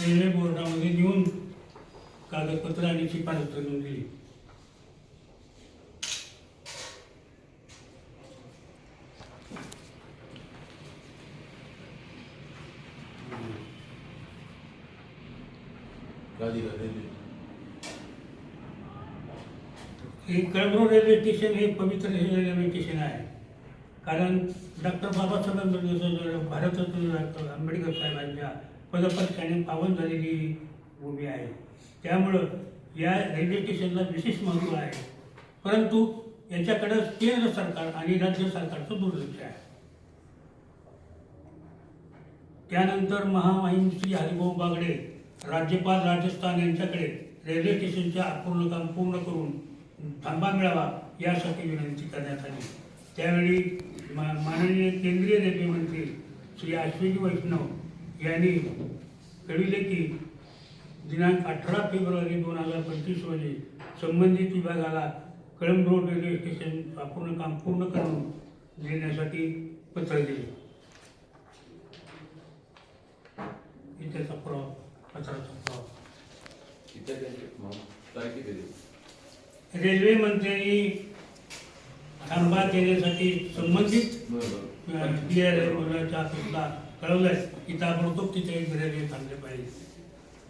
Railway बोर्डामध्ये नेऊन कागदपत्र आणि शिफारस करून दिली. हे रेल्वे स्टेशन हे पवित्र रेल्वे स्टेशन आहे. कारण डॉक्टर बाबासाहेब आंबेडकर भारतरत्न डॉक्टर आंबेडकर साहेबांच्या पदपथकाने पावन झालेली भूमी आहे. त्यामुळं या रेल्वे स्टेशनला विशेष महत्त्व आहे. परंतु याच्याकडं केंद्र सरकार आणि राज्य सरकारचं दुर्लक्ष आहे. त्यानंतर महामहिम श्री हरिभाऊ बागडे राज्यपाल राजस्थान यांच्याकडे रेल्वे स्टेशनचे अपूर्ण काम पूर्ण करून थांबा मिळावा यासाठी विनंती करण्यात आली. त्यावेळी मा- माननीय केंद्रीय रेल्वे मंत्री श्री अश्विनी वैष्णव यांनी कळविले की दिनांक अठरा फेब्रुवारी दोन हजार पंचवीस रोजी संबंधित विभागाला कळंब रोड रेल्वे स्टेशन अपूर्ण काम पूर्ण करून देण्यासाठी पत्र दिले. पत्राचा त्यांचे दिली? रेल्वे मंत्र्यांनी थांबा देण्यासाठी संबंधित क्लिअर ऑफिसला कळवलंच की ताबडतोब तिथे रेल्वे थांबले पाहिजे.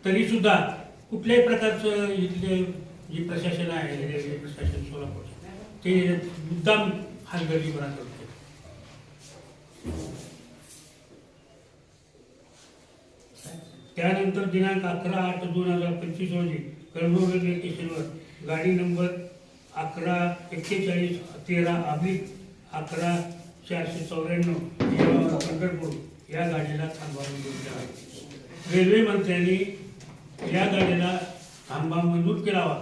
तरी सुद्धा कुठल्याही प्रकारचं इथले जे प्रशासन आहे रेल्वे प्रशासन सोलापूर ते मुद्दाम हलगर्जीपणा करते त्यानंतर दिनांक अकरा आठ दोन हजार पंचवीस रोजी कळमूर रेल्वे स्टेशनवर गाडी नंबर अकरा एक्केचाळीस तेरा अब्लिक अकरा चारशे चौऱ्याण्णव पंढरपूर या गाडीला थांबवून दिलेला आहे. रेल्वे मंत्र्यांनी या गाडीला थांबा मंजूर केलावा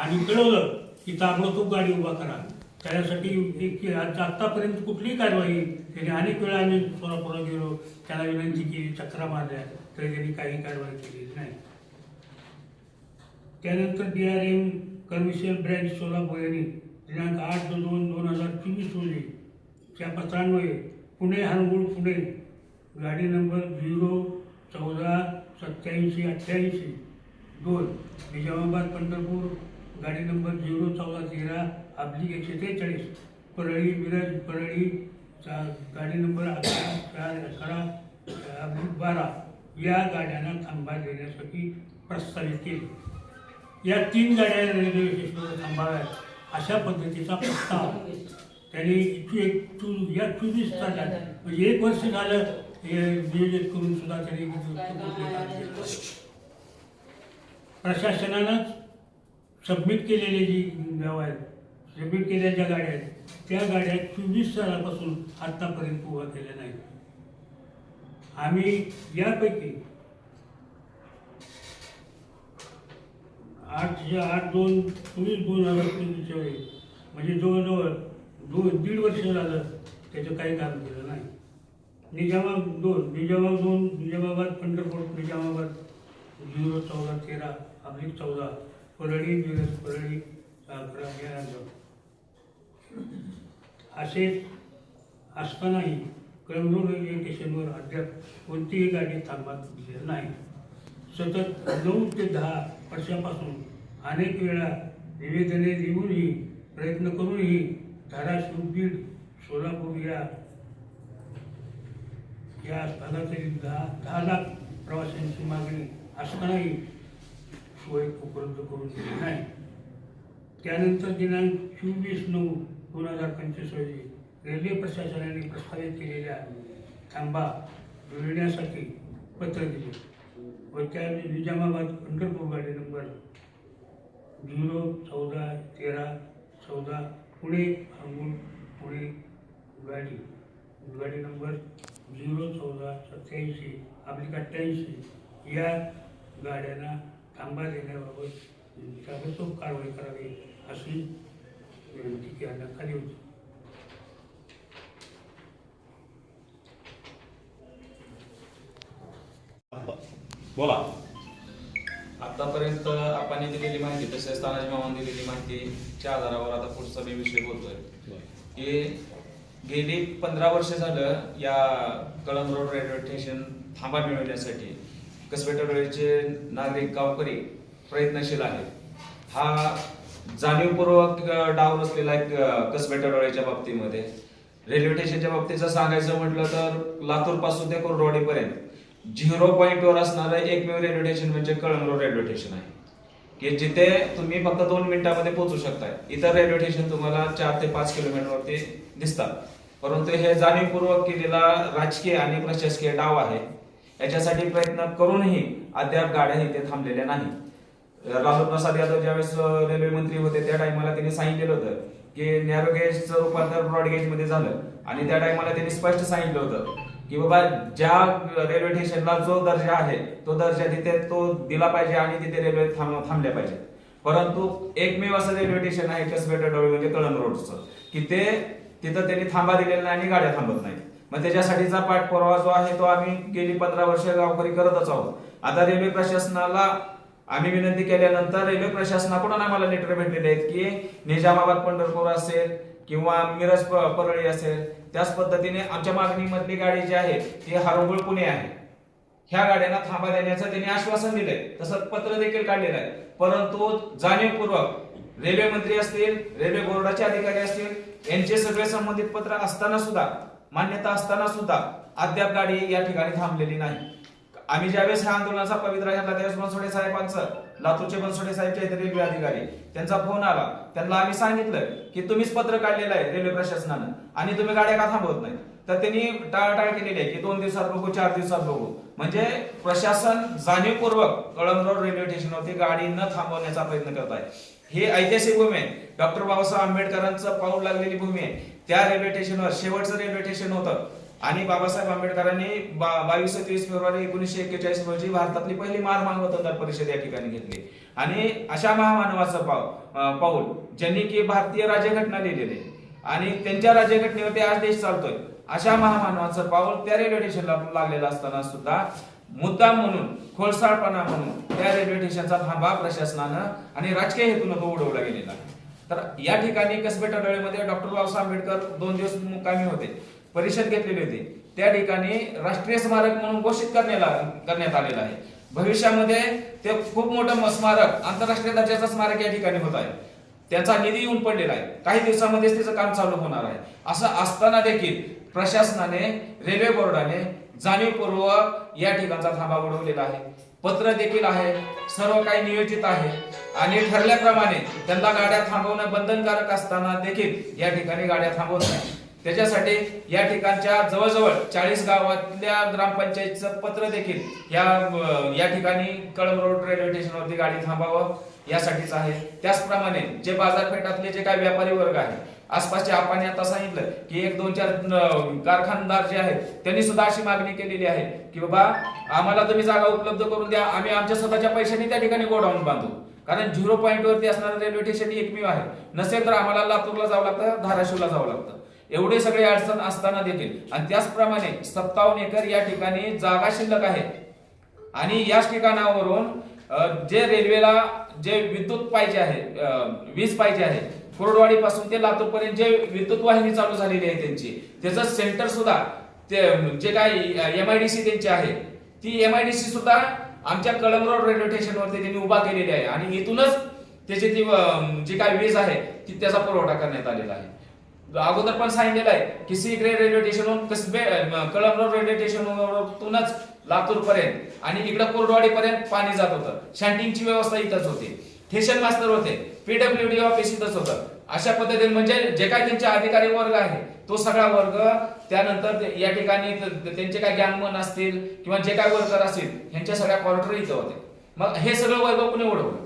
आणि कळवलं की ताबडतोब गाडी उभा करा. त्यासाठी एक आत्तापर्यंत कुठलीही कारवाई त्यांनी अनेक वेळा आम्ही सोलापूरला गेलो त्याला विनंती केली चक्रा मारल्या तरी त्यांनी काही कारवाई केलेली नाही. त्यानंतर D R M commissioner branch Solapur यांनी दिनांक आठ दोन दोन हजार चोवीस रोजी च्या पत्रान्वये पुणे हरगुळ पुणे. गाडी नंबर झिरो चौदा सत्याऐंशी अठ्ठ्याऐंशी. दोन निजामाबाद पंढरपूर. गाडी नंबर झिरो चौदा तेरा आपली एकशे त्रेचाळीस. परळी मिरज परळी. चा- गाडी नंबर अकरा चार अकरा आपली बारा. या गाड्यांना थांबा देण्यासाठी प्रस्तावित केले. या तीन गाड्या रेल्वे स्टेशनवर थांबाव्यात अशा पद्धतीचा प्रस्ताव. त्यांनी चु- एक चु- या चोवीस तासात म्हणजे एक वर्ष झालं हे नियोजित करून सुद्धा त्यांनी कुठले काम केलं नाही. प्रशासनानं सबमिट केलेले जी गाव आहेत सबमिट केलेल्या ज्या गाड्या आहेत त्या गाड्या चोवीस सालापासून आत्तापर्यंत उभा केल्या नाहीत. आम्ही यापैकी आठ आठ दोन चोवीस दोन हजार चोवीसच्या वेळी म्हणजे जवळजवळ दोन दीड वर्ष झालं त्याचं काही काम केलं नाही. निजामाबाद दोन निजामाबाद दोन निजामाबाद पंढरपूर निजामाबाद झिरो चौदा तेरा अब्लिक चौदा परळी मिरज परळी अकरा या असे असतानाही कळमनूर रेल्वे स्टेशनवर अद्याप कोणतीही गाडी थांबा दिलेली नाही. सतत नऊ ते दहा वर्षापासून अनेक वेळा निवेदने देऊनही प्रयत्न करूनही धाराशिव बीड सोलापूर या या भागातील दहा दहा लाख प्रवाशांची मागणी असतानाही सोय उपलब्ध करून दिली नाही त्यानंतर दिनांक चोवीस नऊ दोन हजार पंचवीस रोजी रेल्वे प्रशासनाने प्रस्तावित केलेल्या थांबा जुळण्यासाठी पत्र दिले. व त्या निजामाबाद पंढरपूर गाडी नंबर झिरो चौदा तेरा चौदा पुणे अंगून पुणे गाडी गाडी नंबर झिरो चौदा सत्याऐंशी आपली अठ्ठ्याऐंशी या गाड्यांना थांबा देण्याबाबत ताबडतोब कारवाई करावी अशी विनंती करण्यात आली होती. बोला. आतापर्यंत आपण दिलेली माहिती तसेच तानाजी मामाने दिलेली माहितीच्या आधारावर आता पुढचा मी विषय बोलतोय. की गेली पंधरा वर्ष झालं या कळंब रोड रेल्वे स्टेशन थांबा मिळवण्यासाठी कसबेटडोळेचे नागरिक गावकरी प्रयत्नशील आहेत. हा जाणीवपूर्वक डाव रचलेला एक अ, कसबेटडोळेच्या बाबतीमध्ये. रेल्वे स्टेशनच्या बाबतीचं सांगायचं म्हटलं तर लातूरपासून ते कुर्डवाडीपर्यंत. झिरो पॉईंटवर असणारं एकमेव रेल्वे स्टेशन म्हणजे कळमरोड रेल्वे स्टेशन आहे. की जिथे तुम्ही फक्त दोन मिनिटांमध्ये पोहोचू शकताय. इतर रेल्वे स्टेशन तुम्हाला चार ते पाच किलोमीटरवरती दिसतात. परंतु हे जाणीवपूर्वक केलेला राजकीय आणि प्रशासकीय डाव आहे. याच्यासाठी प्रयत्न करूनही अद्याप गाड्या इथे थांबलेल्या नाही. राहुल प्रसाद यादव ज्यावेळेस रेल्वे मंत्री होते त्या टायमाला त्यांनी सांगितलेलं होतं की नॅरोगेजचं रूपांतर ब्रॉडगेजमध्ये झालं. आणि त्या टायमाला त्यांनी स्पष्ट सांगितलं होतं की बाबा ज्या रेल्वे स्टेशनला जो दर्जा आहे तो दर्जा तिथे तो दिला पाहिजे आणि तिथे रेल्वे थांब थांबल्या पाहिजे परंतु एकमेव असं रेल्वे स्टेशन आहे कसबेटा डोळे म्हणजे कळण रोडचं की ते तिथं त्यांनी थांबा दिलेला नाही आणि गाड्या थांबत नाहीत. मग त्याच्यासाठीचा पाठपुरावा जो आहे तो आम्ही गेली पंधरा वर्ष गावकरी करतच आहोत. आता रेल्वे प्रशासनाला आम्ही विनंती केल्यानंतर रेल्वे प्रशासनाकडून आम्हाला लेटर भेटलेले आहेत की निजामाबाद पंढरपूर असेल किंवा मिरज प- परळी असेल त्याच पद्धतीने आमच्या मागणीमधली गाडी जी आहे ती हरंगुळ पुणे आहे. ह्या गाड्यांना थांबा देण्याचं त्यांनी आश्वासन दिलंय. तसंच पत्र देखील काढलेलं आहे. परंतु जाणीवपूर्वक रेल्वे मंत्री असतील रेल्वे बोर्डाचे अधिकारी असतील यांचे सगळे संबंधित पत्र असताना सुद्धा मान्यता असताना सुद्धा अद्याप गाडी या ठिकाणी थांबलेली नाही. आम्ही ज्यावेळेस ह्या आंदोलनाचा पवित्रा घेतला त्यावेळेस बनसोडे साहेबांचं लातूरचे बनसोडे साहेब जे रेल्वे अधिकारी. त्यांचा फोन आला. त्यांना आम्ही सांगितलं की तुम्हीच पत्र काढलेलं आहे रेल्वे प्रशासनानं आणि तुम्ही गाड्या का थांबवत नाही तर त्यांनी टाळाटाळ केलेली आहे की दोन दिवसात बघू चार दिवसात बघू. म्हणजे प्रशासन जाणीवपूर्वक कळमरोड रेल्वे स्टेशनवरती गाडी न थांबवण्याचा प्रयत्न करत आहे. हे ऐतिहासिक भूमी आहे. डॉक्टर बाबासाहेब आंबेडकरांचं पाऊल लागलेली भूमी आहे. त्या रेल्वे स्टेशनवर शेवटचं रेल्वे स्टेशन होतं. आणि बाबासाहेब आंबेडकरांनी बावीस तेवीस फेब्रुवारी एकोणीसशे एक्केचाळीस रोजी भारतातली पहिली महामानव परिषद या ठिकाणी घेतली. आणि अशा महामानवाचं पाव पाऊल ज्यांनी की भारतीय राज्यघटना लिहिलेली आणि त्यांच्या राज्यघटनेवरती आज देश चालतोय अशा महामानवाचं पाऊल त्या रेल्वे स्टेशनला लागलेलं असताना सुद्धा मुद्दाम म्हणून खोलसाळपणा म्हणून त्या रेल्वे स्टेशनचा थांबा प्रशासनानं आणि राजकीय हेतून तो उडवला गेलेला तर या ठिकाणी कसबेटा डोळेमध्ये डॉक्टर बाबासाहेब आंबेडकर दोन दिवस मुक्कामी होते. परिषद घेतलेली होती. त्या ठिकाणी राष्ट्रीय स्मारक म्हणून घोषित करण्यात आलेलं आहे. भविष्यामध्ये ते खूप मोठं स्मारक आंतरराष्ट्रीय दर्जाचं स्मारक या ठिकाणी होत आहे. त्याचा निधी येऊन पडलेला आहे. काही दिवसामध्येच त्याचं काम चालू होणार आहे. असं असताना देखील प्रशासनाने रेल्वे बोर्डाने जाणीवपूर्वक या ठिकाणचा थांबा उडवलेला आहे. पत्र देखील आहे. सर्व काही नियोजित आहे. आणि ठरल्याप्रमाणे त्यांना गाड्या थांबवणं बंधनकारक असताना देखील या ठिकाणी गाड्या थांबवत नाही. त्याच्यासाठी या ठिकाणच्या जवळजवळ चाळीस गावातल्या ग्रामपंचायतचं पत्र देखील या या ठिकाणी कळम रोड रेल्वे स्टेशनवरती गाडी थांबावं यासाठीच आहे. त्याचप्रमाणे जे बाजारपेठातले जे काही व्यापारी वर्ग आहे आसपासचे आपण आता सांगितलं की एक दोन चार कारखानदार जे आहेत त्यांनी सुद्धा अशी मागणी केलेली आहे की बाबा आम्हाला तुम्ही जागा उपलब्ध करून द्या आम्ही आमच्या स्वतःच्या पैशाने त्या ठिकाणी गोडाऊन बांधू. कारण झिरो पॉईंट वरती असणारं रेल्वे स्टेशन एकमेव आहे. नसेल तर आम्हाला लातूरला जावं लागतं धाराशिवला जावं लागतं. एवढे सगळे अडचण असताना देखील. आणि त्याचप्रमाणे सत्तावन्न एकर या ठिकाणी जागा शिल्लक आहे. आणि याच ठिकाणावरून जे रेल्वेला जे विद्युत पाहिजे आहे वीज पाहिजे आहे कोरडवाडी पासून ते लातूर पर्यंत जे विद्युत वाहिनी चालू झालेली आहे त्यांची त्याचं सेंटर सुद्धा ते जे काही एम आय डी सी त्यांची आहे ती एम आय डी सी सुद्धा आमच्या कळमरोड रेल्वे स्टेशनवरती त्यांनी उभा केलेली आहे. आणि इथूनच त्याची ती जी काही वीज आहे ती त्याचा पुरवठा करण्यात आलेला आहे. अगोदर पण सांगितलेलं आहे की सीग्रे रेल्वे स्टेशनहून कसबे अं, कळमरोड रेल्वे स्टेशनवरूनच लातूर पर्यंत आणि इकडं कोरडवाडी पर्यंत पाणी जात होतं. शँटिंगची व्यवस्था इथंच होती. ठेशन मास्टर होते. पीडब्ल्यू डी ऑफिस इथंच होतं. अशा पद्धतीने म्हणजे जे काही त्यांचे अधिकारी वर्ग आहे तो सगळा वर्ग त्यानंतर या ठिकाणी त्यांचे काय ज्ञानमन असतील किंवा जे काय वर्कर असतील ह्यांच्या सगळ्या क्वार्टर इथं होते. मग हे सगळं वर्ग कुणी ओढवलं?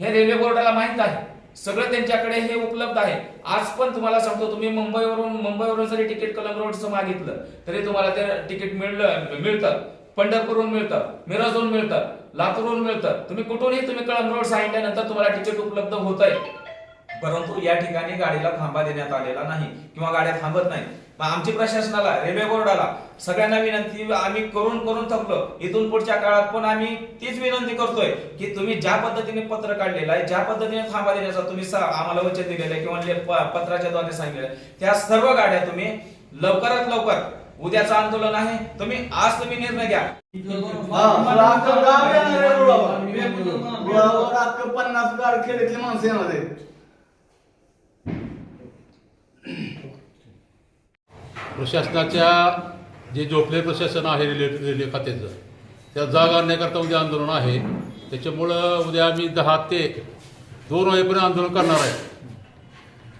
हे रेल्वे बोर्डाला माहीत आहे. सगळं त्यांच्याकडे हे उपलब्ध आहे. आज पण तुम्हाला सांगतो तुम्ही मुंबईवरून मुंबईवरून जरी तिकीट कलम रोडचं मागितलं तरी तुम्हाला ते तिकीट मिळलं मिळतं. पंढरपूरहून मिळतं मिरजहून मिळतं लातूरहून मिळतं. तुम्ही कुठूनही तुम्ही कळम रोड सांगितल्यानंतर तुम्हाला तिकीट उपलब्ध होत आहे परंतु या ठिकाणी गाडीला थांबा देण्यात आलेला नाही किंवा गाड्या थांबत नाही मग आमची प्रशासनाला रेल्वे बोर्डाला सगळ्यांना विनंती आम्ही करून करून थकलो इथून पुढच्या काळात पण आम्ही तीच विनंती करतोय की तुम्ही ज्या पद्धतीने पत्र काढलेलं आहे ज्या पद्धतीने थांबा देण्याचा तुम्ही आम्हाला वचन दिलेलं आहे किंवा पत्राच्या द्वारे सांगितलेलं आहे त्या सर्व गाड्या तुम्ही लवकरात लवकर उद्याचं आंदोलन आहे तुम्ही आज तुम्ही निर्णय घ्या. पन्नास गाड खेड्यातली माणसं येणार आहेत प्रशासनाच्या जे जोपले प्रशासन आहे रेल्वे रेल्वे खात्याचं त्या जाग आणण्याकरता उद्या आंदोलन आहे. त्याच्यामुळं उद्या आम्ही दहा ते दोन वाजेपर्यंत आंदोलन करणार आहे.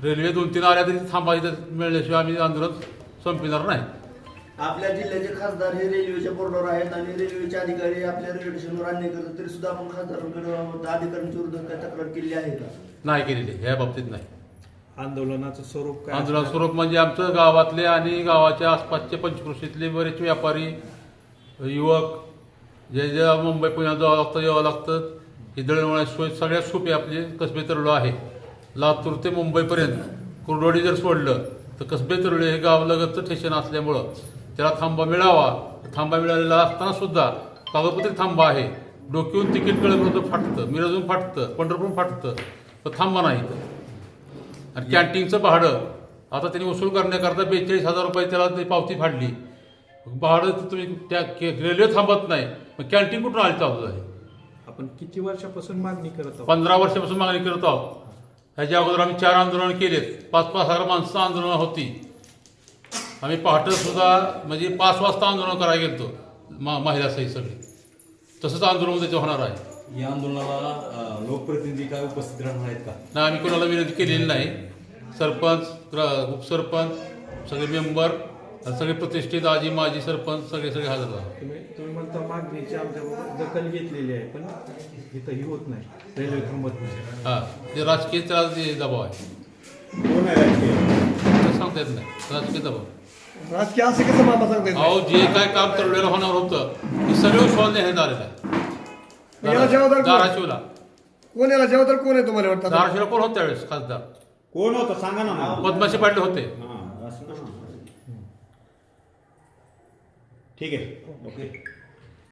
रेल्वे दोन तीन आल्या तरी थांबायचं मिळल्याशिवाय आम्ही आंदोलन संपविणार नाही. आपल्या जिल्ह्याचे खासदार हे रेल्वेच्या बोर्डावर आहेत आणि रेल्वेचे अधिकारी आपल्या रेल्वे स्टेशनवर अन्याय करतात तरी सुद्धा आपण खासदारांकडे अधिकाऱ्यांच्या विरुद्ध काय तक्रार केली आहे का? नाही केलेली ह्या बाबतीत नाही. आंदोलनाचं स्वरूप काय आंदोलन स्वरूप म्हणजे आमचं गावातले आणि गावाच्या आसपासचे पंचकृषीतले बरेच व्यापारी युवक जे जे मुंबई पुण्यात जावं लागतं यावं लागतं ही दळणवळणाची सोय सगळ्यात सोपी आपली कसबे तरुळ आहे. लातूर ते मुंबईपर्यंत. कुर्डवाडी जर सोडलं तर कसबे तरुळे हे गावलगतचं स्टेशन असल्यामुळं त्याला थांबा मिळावा. थांबा मिळालेला असताना सुद्धा कागदपत्री थांबा आहे. डोक्यावरून तिकीट कळत फाटतं मिरजून फाटतं पंढरपूर फाटतं पण थांबा नाही. आणि कॅन्टीनचं भाडं. आता त्यांनी वसूल करण्याकरता बेचाळीस हजार रुपये त्याला ते पावती फाडली. भाडं तर तुम्ही त्या रेल्वे थांबत नाही. मग कॅन्टीन कुठून आली चालू आहे आपण किती वर्षापासून मागणी करत आहोत? पंधरा वर्षापासून मागणी करत आहोत. ह्याच्या अगोदर आम्ही चार आंदोलन केलेत. पाच पाच हजार माणसं आंदोलन होती. आम्ही पहाटे सुद्धा म्हणजे पाच वाजता आंदोलन करायला गेलतो. मा महिला सहित सगळी. तसंच आंदोलन त्याचं होणार आहे. या आंदोलनाला लोकप्रतिनिधी काय उपस्थित राहणार आहेत का? नाही आम्ही कोणाला विनंती केलेली नाही. सरपंच ग्र- उपसरपंच सगळे मेंबर आणि सगळे प्रतिष्ठित आजी माजी सरपंच सगळे सगळे हजर राहतात तुम्ही तुम्ही म्हणता मागणीची आमच्याबरोबर दखल घेतलेली आहे पण इथं ही होत नाही. रेल्वे थांबत नाही. हां ते राजकीय त्याला ते दबाव आहे. कोण आहे राजकीय? ते सांगता येत नाही. राजकीय दबाव. राजकीय असं कसं मामा सांगताय अहो जे काय काम ठरवलेलं होणार होतं ते सगळं विश्वास देण्यात आलेलं याला जबाबदार कोण? धाराशिवला कोण याला जबाबदार कोण आहे तुम्हाला वाटतं? धाराशिवला कोण होत त्यावेळेस खासदार? कोण होतं? सांगा ना नाव. पद्माशी पाटील होते. हां, असं ना. ठीक आहे. ओके.